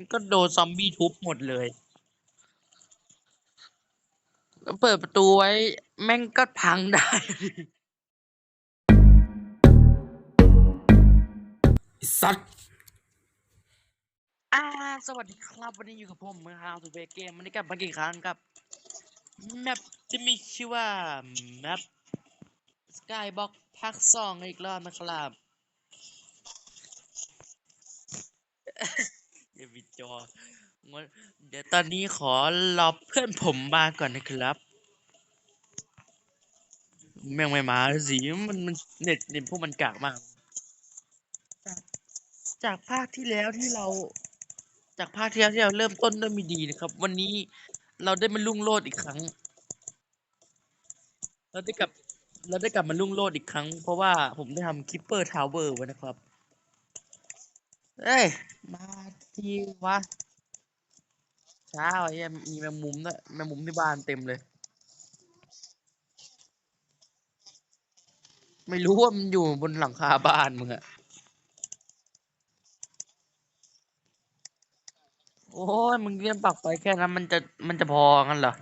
มันก็โดนซอมบี้ทุบหมดเลย แล้วเปิดประตูไว้ แม่งก็พังได้ สัตว์อ่า สวัสดีครับ วันนี้อยู่กับผมเมืองฮาวทูเบเกมวันนี้กลับมากี่ครั้งกับแมปที่มีชื่อว่าแมปสกายบ็อกภาคสองอีกรอบนะครับ อย่าวิดจอเดี๋ยวตอนนี้ขอรอเพื่อนผมมาก่อนนะครับ แม่งไม่มาสิมันมันเน็ตเน็ตพวกมันกากมาก จากจากภาคที่แล้วที่เรา จากภาคที่แล้วที่เราเริ่มต้นด้วยม่ดีนะครับ วันนี้เราได้มาลุ่งโลดอีกครั้ง เราได้กลับเราได้กลับมาลุ่งโลดอีกครั้ง เพราะว่าผมได้ทำคิปเปอร์ทาวเวอร์ไว้นะครับ เอ้ย มาทีวะเช้าไอ้เหี้ยมีแมงมุมด้วยแมงมุมที่บ้านเต็มเลย ไม่รู้ว่ามันอยู่บนหลังคาบ้านมึงอะโอ้ยมึงเลี้ยงปักไปแค่นั้นมันจะมันจะพองั้นเหรอ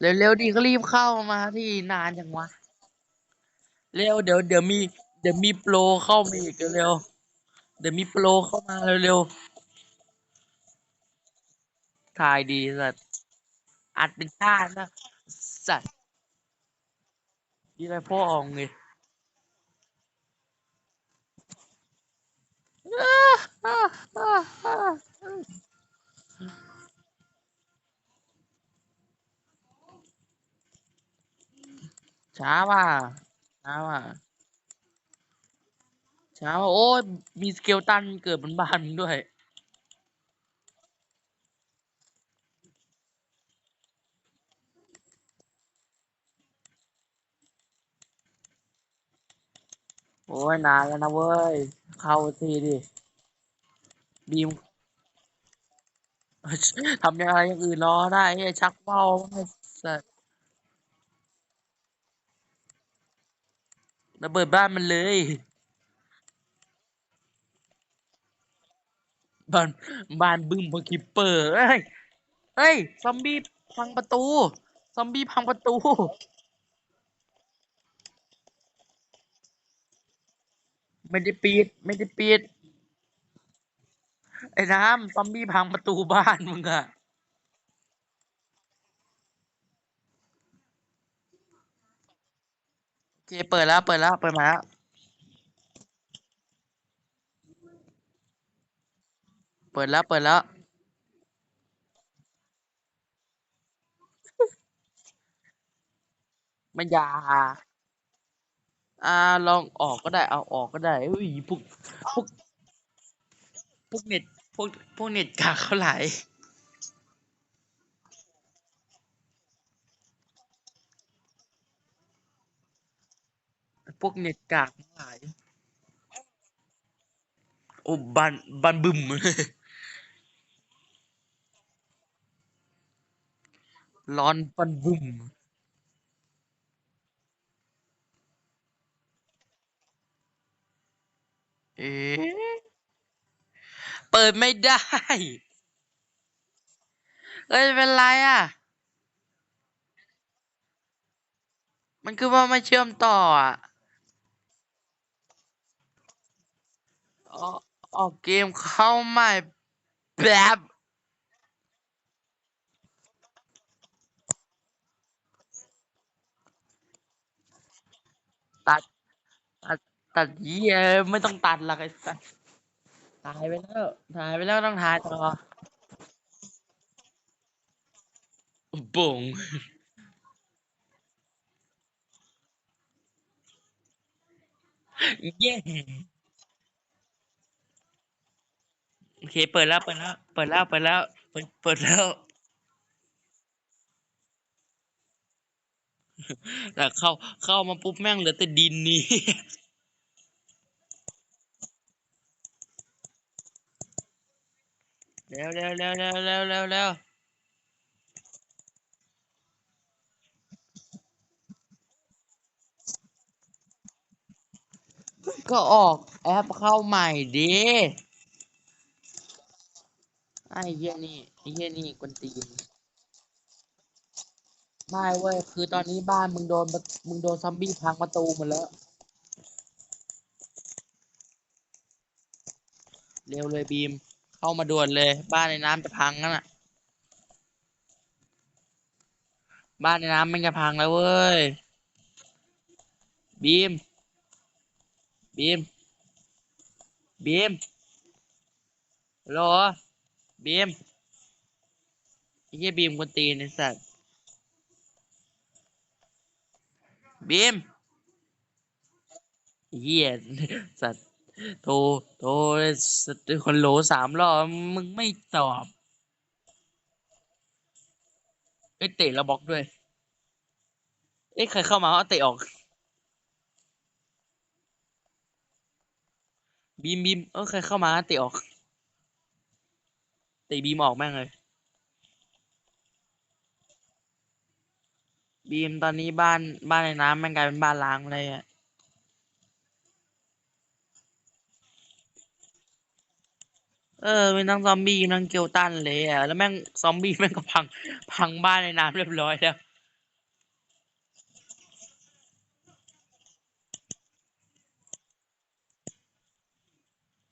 เร็วๆดีก็รีบเข้ามาที่นานจังวะ เร็วเดี๋ยวเดี๋ยวมี เดี๋ยวมีโปรเข้ามาอีกเร็วเดี๋ยวมีโปรเข้ามาเร็วๆถ่ายดีสัตว์อัดเป็นชาตินะสัตว์นี่อะไรพ่ออองเลย ช้าว่ะช้าว่ะช้าว่ะโอ้ยมีสเกลตันเกิดบนบ้านด้วยโอ้ยนานแล้วนะเว้ย เข้าทีดิ บีมทำยังไงอย่างอื่นรอได้ไอ้ชักเป้าไอ้สัส ระเบิดบ้านมันเลยบ้านบ้านบึ้มพอคิปเปอร์เอ้ยเฮ้ย ซอมบี้พังประตู ซอมบี้พังประตู ไม่ได้ปิด ไม่ได้ปิด ไอ้น้ำซอมบี้พังประตูบ้านมึงอะโอ เคเปิดแล้วเปิดแล้วเปิดมาแล้วเปิดแล้วเปิดแล้วไม่อยาอ่าลองออกก็ได้เอาออกก็ได้เฮ้ยพวกพวกพวกเน็ตพวกพวกเน็ตกากเขาไหล พวกเน็ตกากทั้งหลาย โอ้บันบันบึมร้อนบันบึมเอ๊ะเปิดไม่ได้ เอ้ย เป็นไรอะ มันคือว่าไม่เชื่อมต่ออะ ออกเกมเข้าใหม่แบบตัดตัดตัดเยี่ยไม่ต้องตัดหรอกไอ้สัสถ่ายไปแล้วถ่ายไปแล้วต้องถ่ายต่อบ่งเย้ เค เปิดแล้วเปิดแล้ว เปิดแล้วเปิดแล้วเปิดเปิดแล้วแต่เข้าเข้ามาปุ๊บแม่งเหลือแต่ดินนี่แล้วแล้วแล้วแล้วแล้วแล้วแล้วก็ออกแอปเข้าใหม่ดี ไอ้เหี้ยนี่ไอ้เหี้ยนี่กวนตีนไม่เว้ยคือตอนนี้บ้านมึงโดนมึงโดนซอมบี้พังประตูหมดแล้ว เร็วเลยบีม เข้ามาด่วนเลย บ้านในน้ำจะพังนั่นน่ะ บ้านในน้ำมันจะพังแล้วเว้ย บีม บีม บีมฮัลโหล บีมไอ้เหี้ยบีมกวนตีนไอ้สัตว์บีมอ้เหี้ยสัตว์โทรโทรสัตว์คนโหลสามรอบมึงไม่ตอบเอ้ยเตะแล้วบล็อกด้วย เอ้ยใครเข้ามาเอาเตะออก บีมบีมเออใครเข้ามาเตะออก ตะบีมออกแม่งเลย บีมตอนนี้บ้านบ้านในน้ำแมันกลายเป็นบ้านล้างเลยอะเออเป็นทั้งซอมบี้ทั้งเกลตันเลยอะแล้วแม่งซอมบี้แม่งก็พังพังบ้านในน้ำเรียบร้อยแล้ว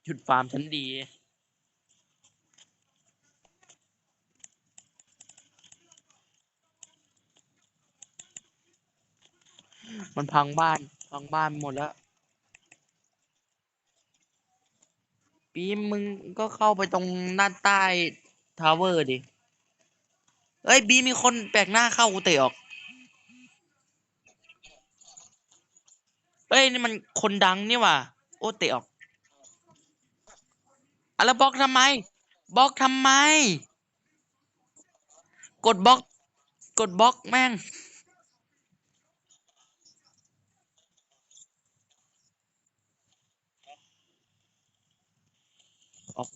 หยุดฟาร์มฉันดี มันพังบ้าน พังบ้านหมดแล้ว ปีมึงก็เข้าไปตรงด้านใต้ทาวเวอร์ดิเอ้ย บีมีคนแปลกหน้าเข้ากูเตะออกเอ้ย นี่มันคนดังนี่ว่าโอ้เตะออกอะแล้วบล็อกทำไมบล็อกทำไม กดบล็อก กดบล็อกแม่ง ออก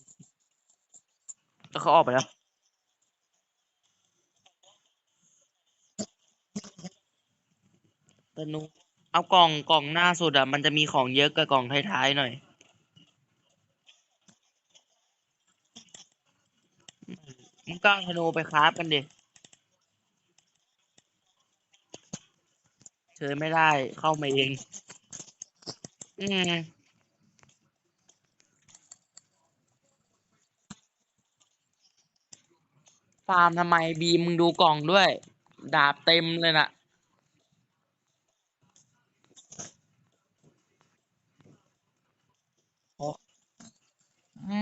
แล้วเขาออกไปแล้วตนุเอากล่องกล่องหน้าสุดอะ มันจะมีของเยอะกับกล่องท้ายๆหน่อยมึงก็เอาธนูไปคราฟกันดิเชิญไม่ได้เข้ามาเอง อืม ฟาร์มทำไมบีมมึงดูกล่องด้วย ดาบเต็มเลยน่ะ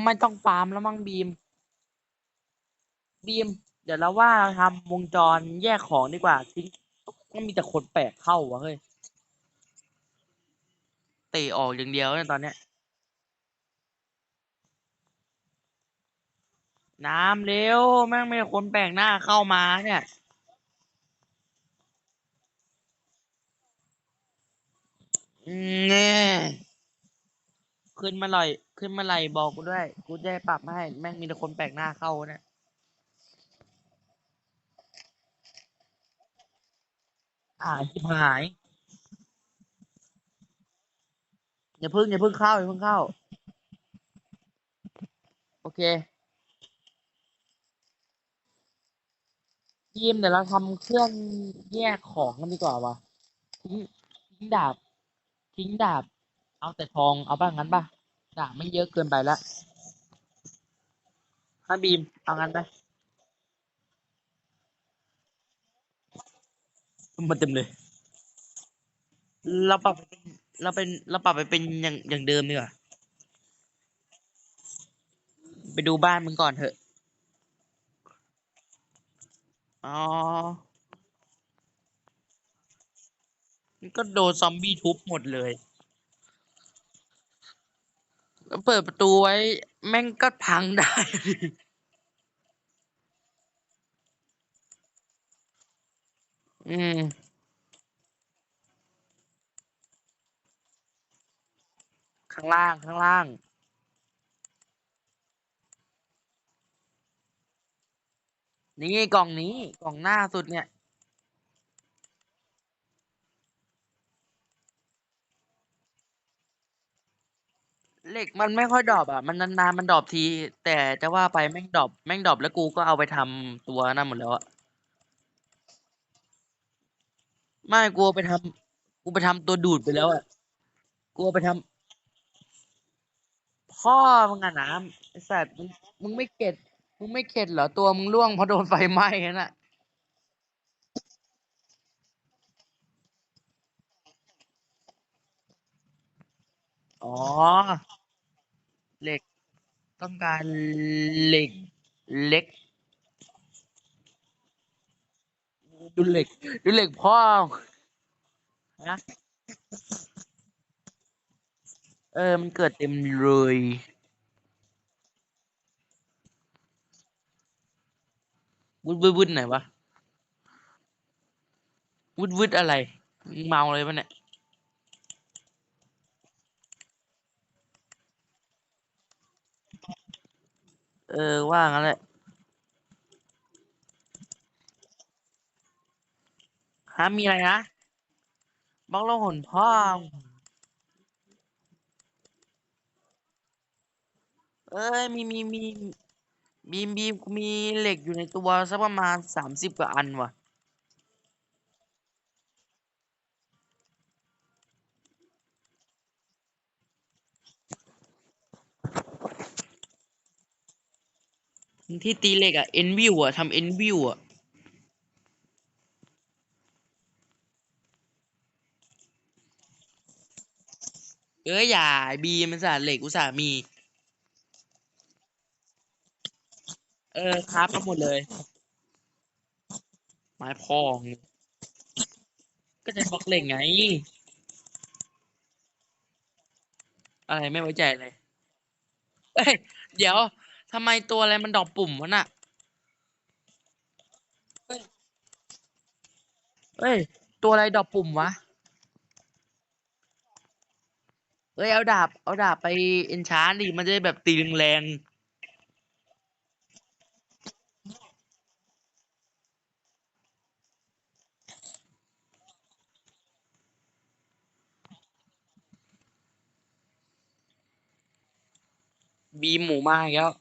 ไม่ต้องฟาร์มแล้วมั้งบีม บีม เดี๋ยวเราว่าเราทำวงจรแยกของดีกว่าทิ้งต้องมีแต่คนแปลกเข้าวะเฮ้ยเตะออกอย่างเดียวเนี่ยตอนเนี้ย น้ำเร็วแม่งไม่คนแปลกหน้าเข้ามาเนี่ยเน่ขึ้นมาหน่อย ขึ้นมาไหลบอกกูด้วย กูจะปรับให้แม่งมีแต่คนแปลกหน้าเข้าเนี่ยอ่าชิบหายอย่าพึ่งอย่าพึ่งเข้าอย่าพึ่งเข้า โอเค ทีมเดี๋ยวเราทำเครื่องแยกของกันดีกว่าวะทิ้งทิ้งดาบ ทิ้งดาบ เอาแต่ทองเอาบ้างงั้นป่ะดาบไม่เยอะเกินไปละถ้าบีมเอางั้นไปมันเต็มเลย เราปรับเป็นเราเป็นเราปรับไปเป็นอย่างอย่างเดิมดีกว่าไปดูบ้านมึงก่อนเถอะ อ๋อมันก็โดนซอมบี้ทุบหมดเลย แล้วเปิดประตูไว้ แม่งก็พังได้ อืม ข้างล่างข้างล่าง นี่กล่องนี้กล่องหน้าสุดเนี่ย เหล็กมันไม่ค่อยดรอปอะ มันนานๆมันดรอปที แต่จะว่าไปแม่งดรอปแม่งดรอปแล้วกูก็เอาไปทำตัวนั่นหมดแล้วอะไม่กูไปทำกูไปทำตัวดูดไปแล้วอะกูไปทำพ่อมึงอะน้ำไอ้สัตว์มึงมึงไม่เข็ด มึงไม่เข็ดเหรอ ตัวมึงร่วงเพราะโดนไฟไหม้นั่นน่ะอ๋อ เหล็ก ต้องการเหล็กเหล็ก ดูเหล็ก ดูเหล็กพ่อนะเออ มันเกิดเต็มเลย วุดวุดวุดไหนวะวุดวุดอะไรเมาเลยปะเนี่ยเออว่างั้นแหละฮะมีอะไรนะบล็อกลกหนพ่องเอ้ยมีมีมี มีมบีมมีเหล็กอยู่ในตัวสักประมาณสามสิบกว่าอันว่ะ ที่ตีเหล็กอะเอ็นวิวอะทำเอ็นวิวอะเอ้ยอย่าบีมันสาเหล็กอุตส่าห์มี เออครับมาหมดเลย ไม้พอง ก็จะบล็อกเหล็กไง อะไรไม่ไว้ใจเลยเอ้ยเดี๋ยวทำไมตัวอะไรมันดอกปุ่มวะน่ะเอ้ย ตัวอะไรดอกปุ่มวะ เอ้ย เอาดาบ เอาดาบไปเอนชานดิมันจะได้แบบตีแรงๆ บีมหมูมากแล้ว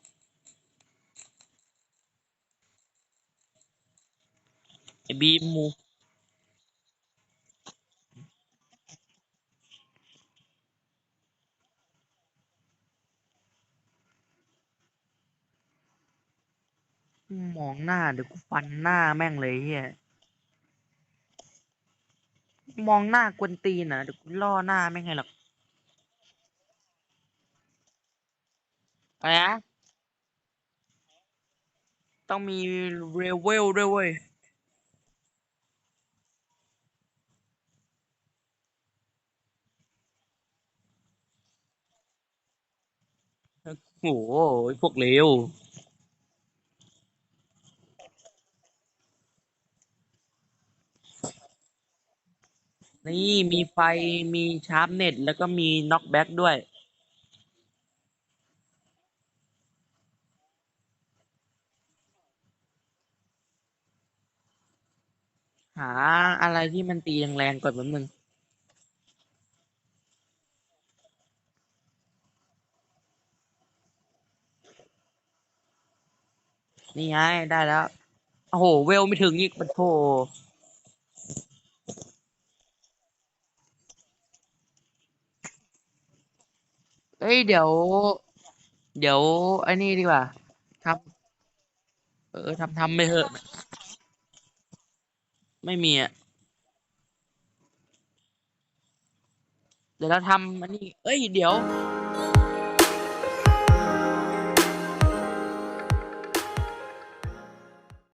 บีมหมูมองหน้าเดี๋ยวกูฟันหน้าแม่งเลยเฮียมองหน้ากวนตีนนะเดี๋ยวกูล่อหน้าแม่งไงหรอก อะไรนะ ต้องมีเรเวลด้วยเว้ยโอ้โหพวกเลวนี่มีไฟมีชาร์ปเน็ต แล้วก็มีน็อกแบ็กด้วย หาอะไรที่มันตีแรงๆก่อนแป๊บนึงนี่ไงได้แล้ว โอ้โห เวลไม่ถึงอีกปะโถเอ้ยเดี๋ยว เดี๋ยวไอ้นี่ดีกว่าทำเออทำทำไปเถอะ ไม่มีอะ เดี๋ยวเราทำอันนี้เอ้ย เดี๋ยว